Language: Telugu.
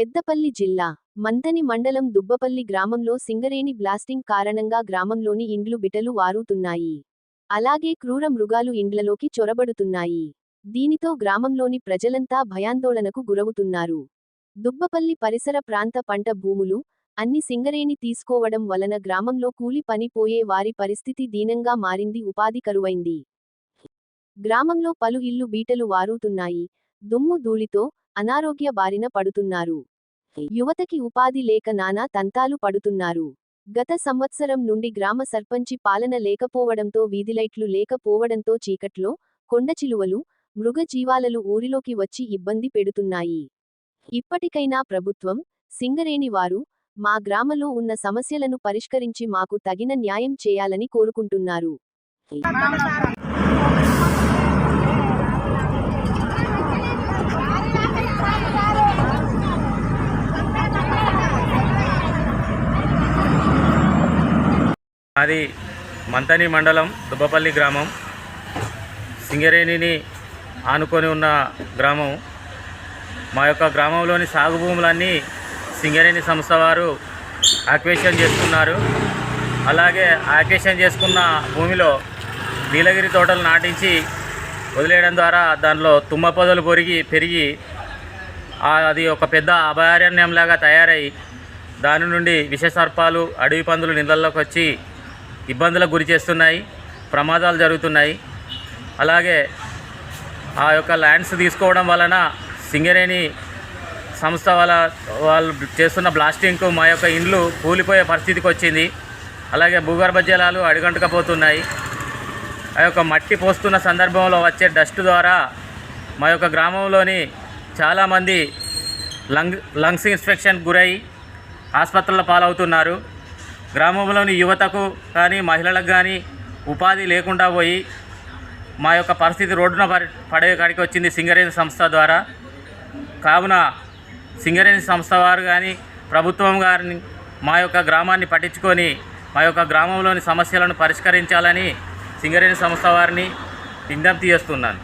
పెద్దపల్లి జిల్లా మంతని మండలం దుబ్బపల్లి గ్రామంలో సింగరేణి బ్లాస్టింగ్ కారణంగా గ్రామంలోని ఇండ్లు బిటలు వారుతున్నాయి. అలాగే క్రూర మృగాలు ఇండ్లలోకి చొరబడుతున్నాయి. దీనితో గ్రామంలోని ప్రజలంతా భయాందోళనకు గురవుతున్నారు. దుబ్బపల్లి పరిసర ప్రాంత పంట భూములు అన్ని సింగరేణి తీసుకోవడం వలన గ్రామంలో కూలి పనిపోయే వారి పరిస్థితి దీనంగా మారింది ఉపాధి కరువైంది. గ్రామంలో పలు ఇల్లు బీటలు వారుతున్నాయి. దుమ్ము ధూళితో అనారోగ్య బారిన పడుతున్నారు. యువతకి ఉపాధి లేక నానా తంతాలు పడుతున్నారు. గత సంవత్సరం నుండి గ్రామ సర్పంచి పాలన లేకపోవడంతో వీధిలైట్లు లేకపోవడంతో చీకట్లో కొండచిలువలు మృగజీవాలలు ఊరిలోకి వచ్చి ఇబ్బంది పెడుతున్నాయి. ఇప్పటికైనా ప్రభుత్వం సింగరేణి వారు మా గ్రామలో ఉన్న సమస్యలను పరిష్కరించి మాకు తగిన న్యాయం చేయాలని కోరుకుంటున్నారు. అది మంతని మండలం దుబ్బపల్లి గ్రామం. సింగరేణిని ఆనుకొని ఉన్న గ్రామం. మా యొక్క గ్రామంలోని సాగు భూములన్నీ సింగరేణి సంస్థ వారు ఆక్వేషన్ చేసుకున్నారు అలాగే ఆక్వేషన్ చేసుకున్న భూమిలో నీలగిరి తోటలు నాటించి వదిలేయడం ద్వారా దానిలో తుమ్మ పొదలు పొరిగి పెరిగి అది ఒక పెద్ద అభయారణ్యంలాగా తయారై దాని నుండి విషసర్పాలు అడవి పందులు నీళ్ళల్లోకి వచ్చి ఇబ్బందులకు గురి చేస్తున్నాయి ప్రమాదాలు జరుగుతున్నాయి. అలాగే ఆ యొక్క ల్యాండ్స్ తీసుకోవడం వలన సింగరేణి సంస్థ వాళ్ళ వాళ్ళు చేస్తున్న బ్లాస్టింగ్కు మా యొక్క ఇండ్లు కూలిపోయే పరిస్థితికి వచ్చింది. అలాగే భూగర్భ జలాలు అడుగంటకపోతున్నాయి. ఆ యొక్క మట్టి పోస్తున్న సందర్భంలో వచ్చే డస్ట్ ద్వారా మా యొక్క గ్రామంలోని చాలామంది లంగ్ లంగ్స్ ఇన్స్ఫెక్షన్ గురై ఆసుపత్రుల పాలవుతున్నారు. గ్రామంలోని యువతకు కానీ మహిళలకు కానీ ఉపాధి లేకుండా పోయి మా యొక్క పరిస్థితి రోడ్డున పడే కాడికి వచ్చింది సింగరేణి సంస్థ ద్వారా. కావున సింగరేణి సంస్థ వారు కానీ ప్రభుత్వం గారిని మా యొక్క గ్రామాన్ని పట్టించుకొని మా యొక్క గ్రామంలోని సమస్యలను పరిష్కరించాలని సింగరేణి సంస్థ వారిని విజ్ఞప్తి చేస్తున్నాను.